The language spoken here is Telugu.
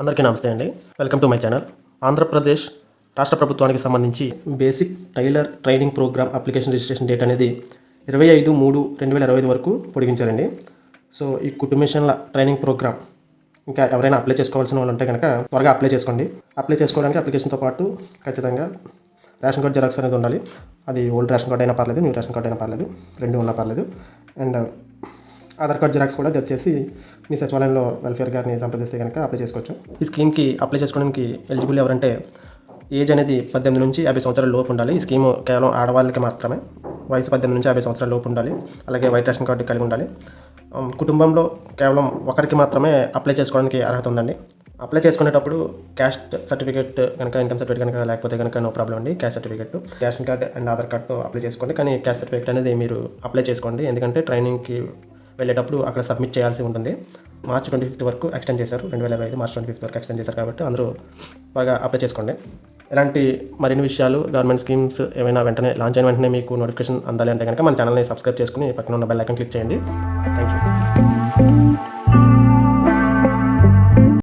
అందరికీ నమస్తే అండి. Welcome to my channel Andhra Pradesh రాష్ట్ర ప్రభుత్వానికి సంబంధించి basic tailor training program application registration date అనేది ఇరవై ఐదు మూడు రెండు వేల ఇరవై ఐదు వరకు పొడిగించారండి సో ఈ కుటుంబేషన్ల ట్రైనింగ్ ప్రోగ్రామ్ ఇంకా ఎవరైనా అప్లై చేసుకోవాల్సిన వాళ్ళు ఉంటే కనుక త్వరగా అప్లై చేసుకోండి. అప్లై చేసుకోవడానికి అప్లికేషన్తో పాటు ఖచ్చితంగా రేషన్ కార్డ్ జెరాక్స్ అనేది ఉండాలి. అది ఓల్డ్ రేషన్ కార్డ్ అయినా పర్లేదు న్యూ రేషన్ కార్డ్ అయినా పర్లేదు రెండు ఉన్నా పర్లేదు. అండ్ ఆధార్ కార్డ్ జిరాక్స్ కూడా జత చేసి మీ సచివాలయంలో వెల్ఫేర్ గారిని సంప్రదిస్తే కనుక అప్లై చేసుకోవచ్చు. ఈ స్కీమ్కి అప్లై చేసుకోవడానికి ఎలిజిబుల్ ఎవరంటే ఏజ్ అనేది పద్దెనిమిది నుంచి యాభై సంవత్సరాల లోపు ఉండాలి. ఈ స్కీమ్ కేవలం ఆడవాళ్ళకి మాత్రమే వయసు పద్దెనిమిది నుంచి యాభై సంవత్సరాల లోపు ఉండాలి. అలాగే వైట్ రేషన్ కార్డు కలిగి ఉండాలి. కుటుంబంలో కేవలం ఒకరికి మాత్రమే అప్లై చేసుకోవడానికి అర్హత ఉందండి. అప్లై చేసుకునేటప్పుడు క్యాస్ట్ సర్టిఫికేట్ కనుక ఇన్కమ్ సర్టిఫికేట్ కనుక లేకపోతే కనుక నో ప్రాబ్లం అండి. Caste certificate ration card and Aadhaar కార్డ్తో apply చేసుకోండి. కానీ క్యాస్ట్ సర్టిఫికేట్ అనేది మీరు అప్లై చేసుకోండి. ఎందుకంటే ట్రైనింగ్కి వెళ్ళేటప్పుడు అక్కడ సబ్మిట్ చేయాల్సి ఉంటుంది. మార్చ్ ట్వంటీ ఫిఫ్త్ వరకు ఎక్స్టెండ్ చేశారు. రెండు వేల ఇరవై ఐదు మార్చ్ ట్వంటీ ఫిఫ్త్ వరకు ఎక్స్టెండ్ చేశారు కాబట్టి అందరూ బాగా అప్లై చేసుకోండి. ఇలాంటి మరిన్ని విషయాలు గవర్నమెంట్ స్కీమ్స్ ఏమైనా వెంటనే లాంచ్ అయిన వెంటనే మీకు నోటిఫికేషన్ అందాలి అంటే కనుక మన ఛానల్ని సబ్స్క్రైబ్ చేసుకుని పక్కన ఉన్న బెల్ ఐకన్ క్లిక్ చేయండి. Thank you